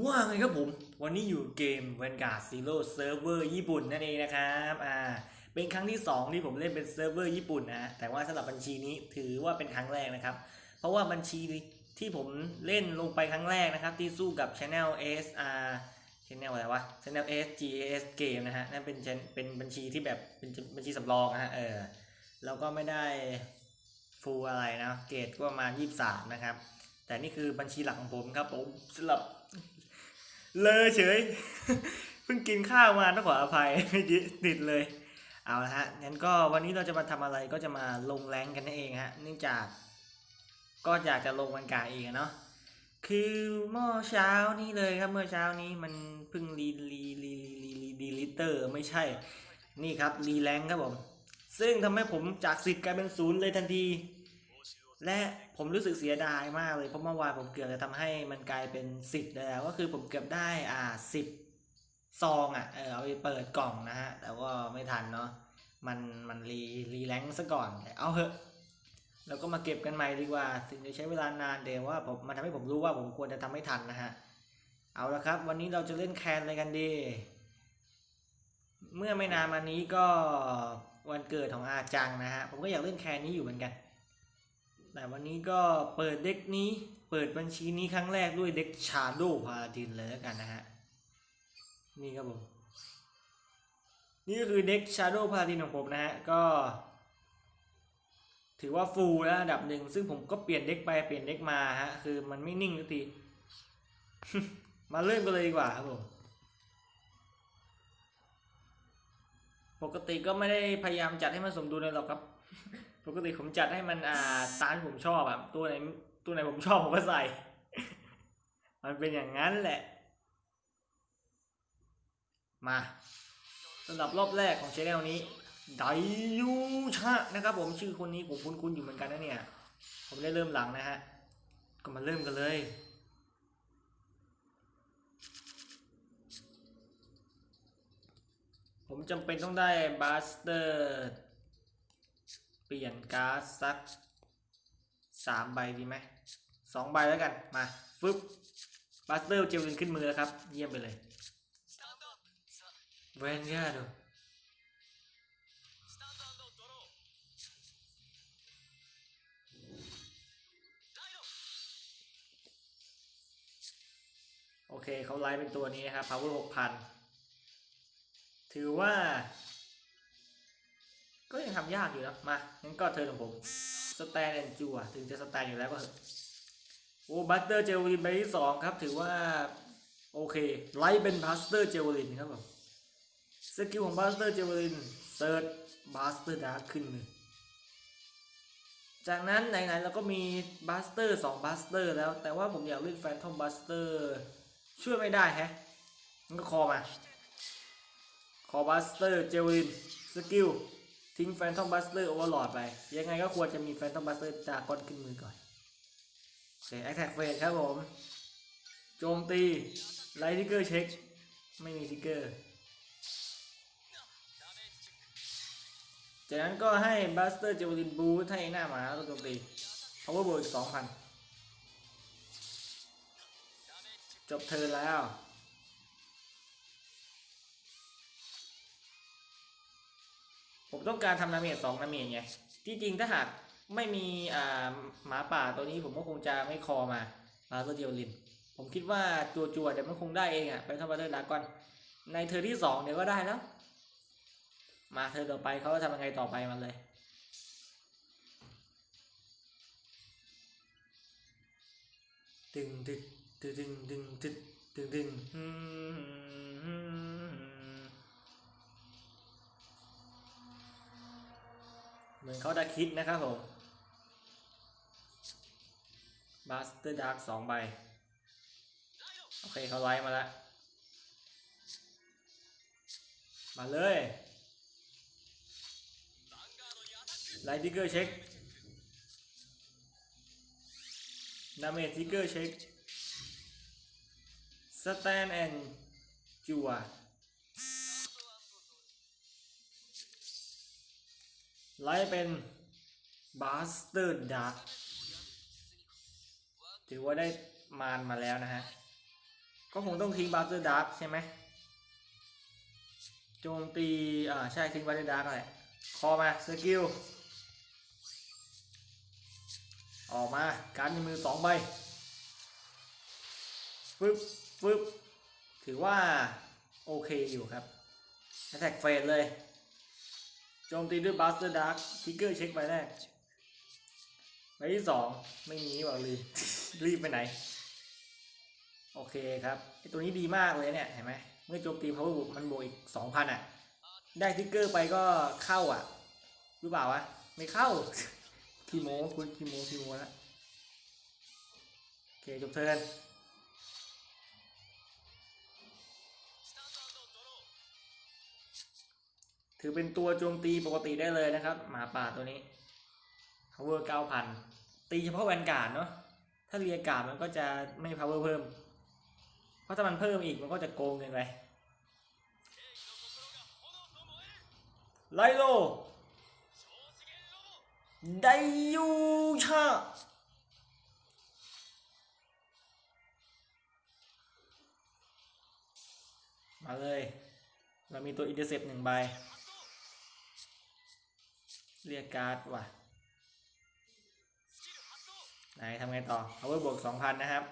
ว่าไงครับผม วันนี้อยู่เกม Vanguard Zero Server ญี่ปุ่นนั่นเองนะครับอ่าเป็นครั้งที่ 2 ที่ผมเล่นเป็นเซิร์ฟเวอร์ญี่ปุ่นนะแต่ว่าสำหรับบัญชีนี้ถือว่าเป็นครั้งแรกนะครับ เพราะว่าบัญชีที่ผมเล่นลงไปครั้งแรกนะครับ ที่สู้กับ Channel SR Channel อะไรวะ Channel S GS Game นะฮะนั่นเป็นเป็นบัญชีที่แบบเป็นบัญชีสำรองนะฮะเออแล้วก็ไม่ได้ฟูลอะไรนะเกรดก็ประมาณ 23 นะครับ แต่นี่คือบัญชีหลักของผมครับผมสำหรับ เลยเฉย เพิ่งกินข้าวมาต้องขออภัยเมื่อกี้ติดเลย เอาละฮะ งั้นก็วันนี้เราจะมาทำอะไรก็จะมาลงแรงกันนั่นเองฮะ เนื่องจาก ก็อยากจะลงวันกาเองเนาะ คือเมื่อเช้านี้เลยครับ เมื่อเช้านี้มันเพิ่งรีรีรีรีรีรีดีลิเตอร์ไม่ใช่ นี่ครับรีแรงครับผม ซึ่งทำให้ผมจากสิบกลายเป็นศูนย์เลยทันที และผมรู้สึกเสียดายมากเลยเพราะเมื่อวานผมเกือบจะทำให้มันกลายเป็นสิบแล้วก็คือผมเกือบได้อ่าสิบซองอะเออเอาไปเปิดกล่องนะฮะ แต่ว่าไม่ทันเนาะมันมันรีรีแรงซะก่อนแต่เอาเถอะเราก็มาเก็บกันใหม่ดีกว่า ถึงจะใช้เวลานานเดี๋ยวว่าผมมันทำให้ผมรู้ว่าผมควรจะทำให้ทันนะฮะ เอาละครับ วันนี้เราจะเล่นแคนอะไรกันดี เมื่อไม่นานมานี้ก็วันเกิดของอาจังนะฮะ ผมก็อยากเล่นแคนนี้อยู่เหมือนกัน แต่วันนี้ก็เปิดเด็กนี้เปิดบัญชีนี้ครั้งแรกด้วยเด็กชาโดพาดินเลยแล้วกันนะฮะ นี่ครับผม นี่ก็คือเด็กชาโดพาดินของผมนะฮะ ก็ ถือว่าฟูลแล้วอันดับหนึ่ง ซึ่งผมก็เปลี่ยนเด็กไปเปลี่ยนเด็กมาฮะ คือมันไม่นิ่งสักที มาเริ่มกันเลยดีกว่าครับผม ปกติก็ไม่ได้พยายามจัดให้มันสมดุลเลยหรอกครับ ปกติผมจัดให้มันอ่าตามที่ผมชอบอะตัวไหนตัวไหนผมชอบผมก็ใส่ มันเป็นอย่างนั้นแหละ มาสำหรับรอบแรกของชแนลนี้ไดยูชะนะครับผมชื่อคนนี้ผมคุ้นๆอยู่เหมือนกันนะเนี่ย ผมได้เริ่มหลังนะฮะ ก็มาเริ่มกันเลยผมจำเป็นต้องได้บาสเตอร์ ปลี่ยนการ์ดสักสามใบดีไหมสองใบแล้วกัน มาฟึบบัสเตอร์เจลินขึ้นมือแล้วครับ เยี่ยมไปเลยแวนย่าดูโอเคเขาไลฟ์เป็นตัวนี้นะครับ power หกพันถือว่า ก็ยังทำยากอยู่นะมางั้นก็เธอของผมสแตนแอนจูอะถึงจะสแตนอยู่แล้วก็เถอะโอ้บัตเตอร์เจลลินใบที่สองครับ ถือว่า โอเคไลท์เป็นบัสเตอร์เจลลินครับผมสกิลของบัสเตอร์เจลลินเซิร์ชบัสเตอร์ดาร์ขึ้นมือจากนั้นไหนๆเราก็มีบัสเตอร์สองบัสเตอร์แล้ว แต่ว่าผมอยากเล่นแฟนทอมบัสเตอร์ช่วยไม่ได้แฮะมันก็คอมา คอบัสเตอร์เจลลินสกิล ทิ้งแฟนทอมบัสเตอร์โอเวอร์ลอดไป ยังไงก็ควรจะมีแฟนทอมบัสเตอร์จากก้อนขึ้นมือก่อนโอเคแอคแท็กเฟสครับผม โจมตีไลท์ทิกเกอร์เช็ค ไม่มีทิกเกอร์จากนั้นก็ให้บัสเตอร์เจวลินบูทให้หน้าหมาแล้วก็โจมตี power b o อีกสองพันจบเทิร์นแล้ว ผมต้องการทำนาเมจสองนาเมจไงที่จริงถ้าหากไม่มีอ่าหมาป่าตัวนี้ผมก็คงจะไม่คอมามาตัวเดียวลิน ผมคิดว่าจัวจัวเดี๋ยวมันคงได้เองอะ่ะไปทำมาเดอร์ดากอนในเทอที่สองเดี๋ยวก็ได้แล้ว มาเธอต่อไปเขาจะทำยังไงต่อไปมันเลยตึงตึงตึงตึงตึงตึงตึง เหมือนเขาจะคิดนะครับผมบัสเตอร์ดาร์กสองใบ โอเคเขาไลฟ์มาแล้ว มาเลยไลท์ทิกเกอร์เช็คดาเมจทิกเกอร์เช็คสแตนแอนจัว ไลท์เป็นบาสเตอร์ดักถือว่าได้มานมาแล้วนะฮะ ก็คงต้องทิ้งบัสเตอร์ดาร์กใช่ไหมโจมตี อ่า ใช่ทิ้งบัสเตอร์ดาร์กแหละคอมาสกิลออกมาการในมือสองใบฟึบฟึบถือว่า โอเคอยู่ครับแท็กเฟสเลย จมตีด้วยบัสเตอร์ดาร์กทิกเกอร์เช็คใบแรกใบที่สองไม่มีบอกเลยรีบไปไหน โอเคครับไอตัวนี้ดีมากเลยเนี่ย เห็นไหมเมื่อโจมตี power บวกมันบวกอีกสองพันอะ ได้ทิกเกอร์ไปก็เข้าอะรู้เปล่าวะ ไม่เข้าคีโมคุณคีโมคีโมแล้วโอเคจบเทิร์น ถือเป็นตัวโจมตีปกติได้เลยนะครับ หมาป่าตัวนี้ power 9,000 ตีเฉพาะแวนการ์ดเนาะถ้าเรียกาดมันก็จะไม่ power เพิ่ม เพราะถ้ามันเพิ่มอีกมันก็จะโกงเกินไปไลโลไดยูชามาเลย เรามีตัวอินเตอร์เซปหนึ่งใบ เรียกการ์ดว่ะไหนทำไงต่อ power บวกสองพันนะครับ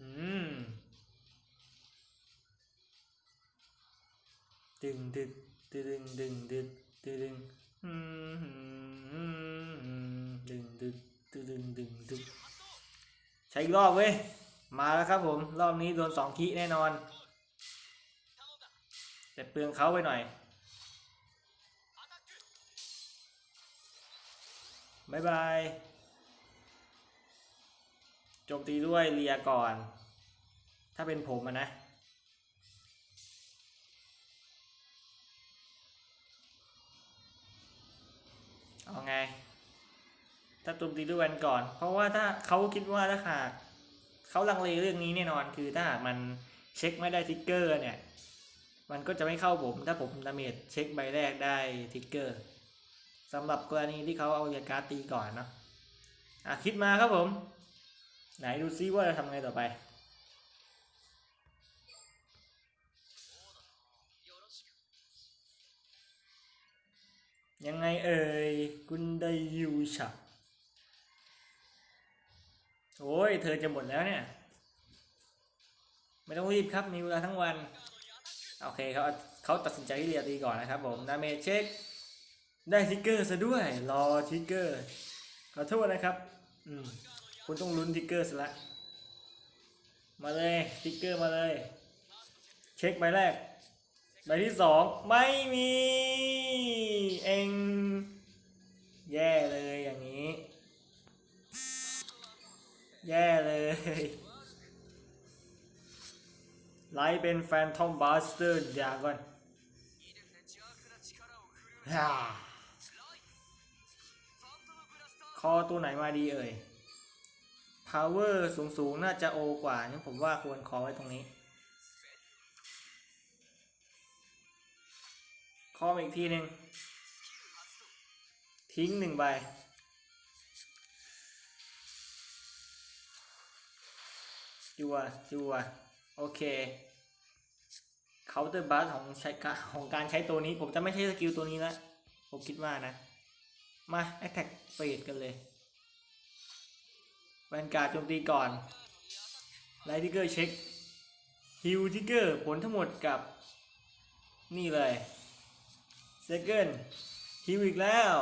อืมดึงดึงดึงดึงดึงดึงดึงอืมอืมดึงดึงดึงดึงดึงดึงใช้อีกรอบเว้ย มาแล้วครับผม รอบนี้โดนสองคีแน่นอน แต่เปลืองเขาไปหน่อย บายบายโจมตีด้วยเลียก่อน ถ้าเป็นผมอะนะเอาไง ถ้าโจมตีด้วยแวนก่อน เพราะว่าถ้าเขาคิดว่าถ้าหากเขาลังเลเรื่องนี้แน่นอน คือถ้าหากมันเช็คไม่ได้ทิกเกอร์เนี่ย มันก็จะไม่เข้าผม ถ้าผมดาเมจเช็คใบแรกได้ทิกเกอร์ สำหรับกรณีที่เขาเอาเรียการ์ดตีก่อนเนาะอะคิดมาครับผม ไหนดูซิว่าจะทำไงต่อไปยังไงเอ่ยคุณไดยูชะโอ้ย เธอจะหมดแล้วเนี่ย ไม่ต้องรีบครับ มีเวลาทั้งวัน โอเคเขาเขาตัดสินใจที่เรียตีก่อนนะครับผม ดาเมจเช็ค ได้ทิกเกอร์ซะด้วย รอทิกเกอร์ ขอโทษนะครับ อืม คุณต้องลุ้นทิกเกอร์ซะละ มาเลยทิกเกอร์มาเลย เช็คใบแรก ใบที่สองไม่มี เองแย่เลยอย่างนี้ แย่เลยไลท์เป็นแฟนทอมบาสเตอร์อย่าก่อนฮ่า คอตัวไหนมาดีเอ่ย power สูงสูงๆน่าจะโอกว่างั้นผมว่าควรคอไว้ตรงนี้ คออีกทีหนึ่งทิ้งหนึ่งใบจัวจัวโอเคเคาน์เตอร์บัสของใช้ของการใช้ตัวนี้ ผมจะไม่ใช้สกิลตัวนี้แล้วผมคิดว่านะ มาแอคแท็กเฟดกันเลยแวนการ์ดโจมตีก่อน ไลท์ทิกเกอร์เช็คฮิวทิกเกอร์ผลทั้งหมดกับ นี่เลยเซ c ก n d ฮิวอีกแล้ว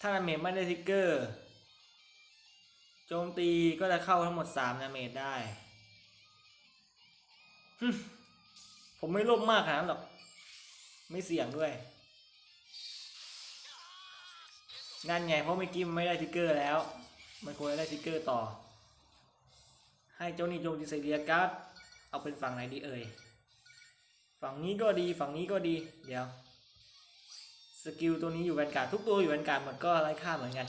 ถ้าดาเมจไม่ได้ทิกเกอร์ โจมตีก็จะเข้าทั้งหมด3ดาเมจได้ ผมไม่ลภมากขนาดนั้นหรอก ไม่เสี่ยงด้วย นั่นไงเพราะเมื่อกี้มันไม่ได้ทิกเกอร์แล้ว มันควรจะได้ทิกเกอร์ต่อ ให้เจ้านี่โจมตีใส่เรียการ์ดเอาเป็นฝั่งไหนดีเอ่ยฝั่งนี้ก็ดีฝั่งนี้ก็ดีเดี๋ยวสกิลตัวนี้อยู่แวนการ์ดทุกตัวอยู่แวนการ์ดหมดก็ไร้ค่าเหมือนกัน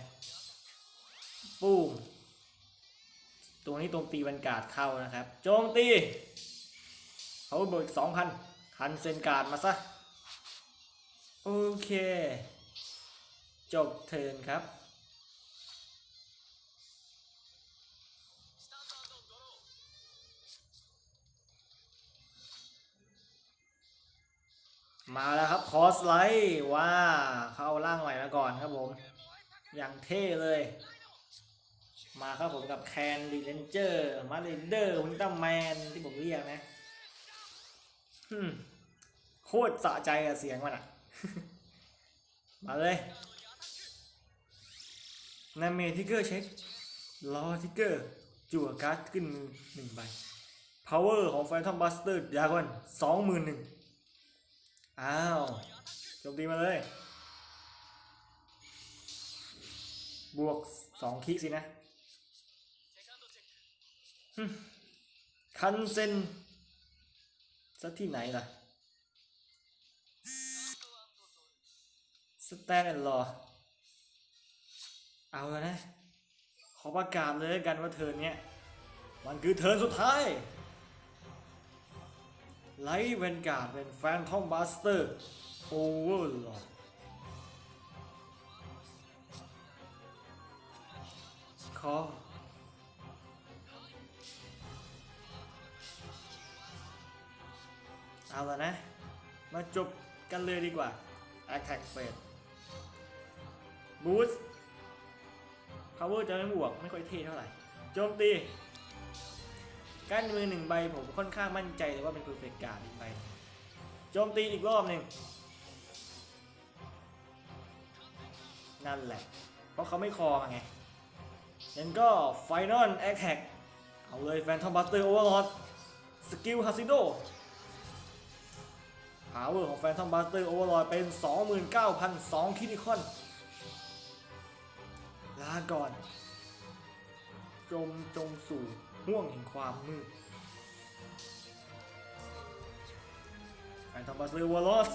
ปุ้มตัวนี้โจมตีแวนการ์ดเข้านะครับ โจมตีเขาเบิกสองพันคันเซนการ์ดมาซะโอเค จบเทินครับ มาแล้วครับ คอสไลท์ว่าเข้าล่างใหม่มาก่อนครับผม อย่างเท่เลย มาครับผมกับแคนดีเลนเจอร์มาเลเดอร์คุณตั้มแมนที่ผมเรียกนะโคตรสะใจกับเสียงมันอะ มาเลย นาเมทิกเกอร์เช็ครอทิกเกอร์จั่วการ์ดขึ้นมือหนึ่งใบ power ของ Phantom Buster ดากอนสองหมื่นหนึ่งอ้าวจมตีมาเลย บวกสองคลิกสินะคันเซนสักที่ไหนล่ะสแตนแอนด์รอ เอาแล้วนะ ขอประกาศเลยกันว่าเทิร์นเนี้ยมันคือเทิร์นสุดท้ายไลท์เวนการ์ดเป็นแฟนทอมบัสเตอร์โอเวอร์ลอขอเอาล้วนะ มาจบกันเลยดีกว่า Attack Phase Boost Power จะไม่บวกไม่ค่อยเท่เท่าไหร่โจมตีกั้นมือหนึ่งใบผมค่อนข้างมั่นใจเลยว่าเป็น Perfect Guard อีกใบโจมตีอีกรอบหนึ่งนั่นแหละ เพราะเขาไม่คอไงงั้นก็ Final Attack เอาเลย Phantom Buster Overlord สกิล Hasido Power ของ Phantom Buster Overlord เป็น 29,002คินิคอน ลาก่อนจมจงสู่ห่วงแห่งความมืด Phantom Buster Overlord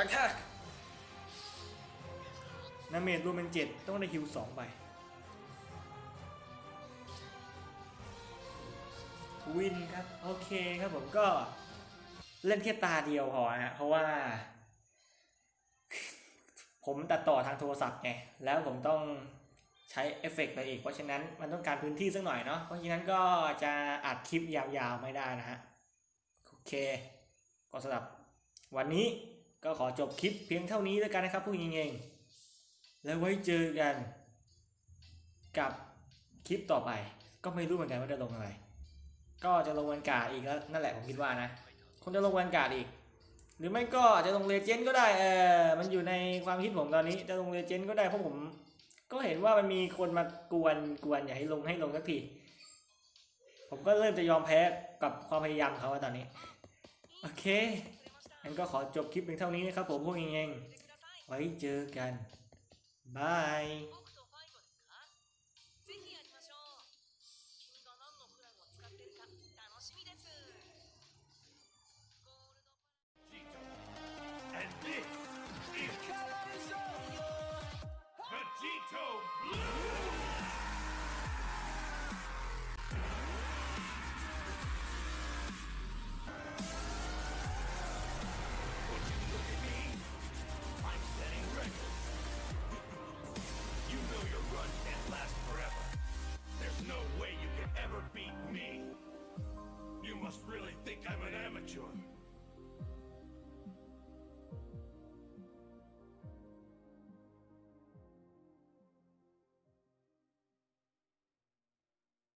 Attack นาเมจรวมเป็น7ต้องได้ฮิว2ใบวินครับ โอเคครับผมก็เล่นแค่ตาเดียวพอฮะเพราะว่า ผมตัดต่อทางโทรศัพท์ไงแล้วผมต้อง ใช้เอฟเฟกต์ไปอีก เพราะฉะนั้นมันต้องการพื้นที่สักหน่อยเนาะเพราะฉะนั้นก็จะอัดคลิปยาวๆไม่ได้นะฮะโอเค ก็สำหรับวันนี้ก็ขอจบคลิปเพียงเท่านี้แล้วกันนะครับผู้หญิงเองแล้วไว้เจอกันกับคลิปต่อไป ก็ไม่รู้เหมือนกันว่าจะลงอะไร ก็จะลงวันการ์ดอีกแล้วนั่นแหละผมคิดว่านะคงจะลงวันการ์ดอีก หรือไม่ก็จจะลงเลเจนด์ก็ได้เออมันอยู่ในความคิดผมตอนนี้จะลงเลเจนด์ก็ได้เพราะผม ก็เห็นว่ามันมีคนมากวนกวนอยากให้ลงให้ลงสักที ผมก็เริ่มจะยอมแพ้กับความพยายามเขาตอนนี้ โอเคงั้นก็ขอจบคลิปเพียงเท่านี้นะครับผมพวกเองๆไว้เจอกันบาย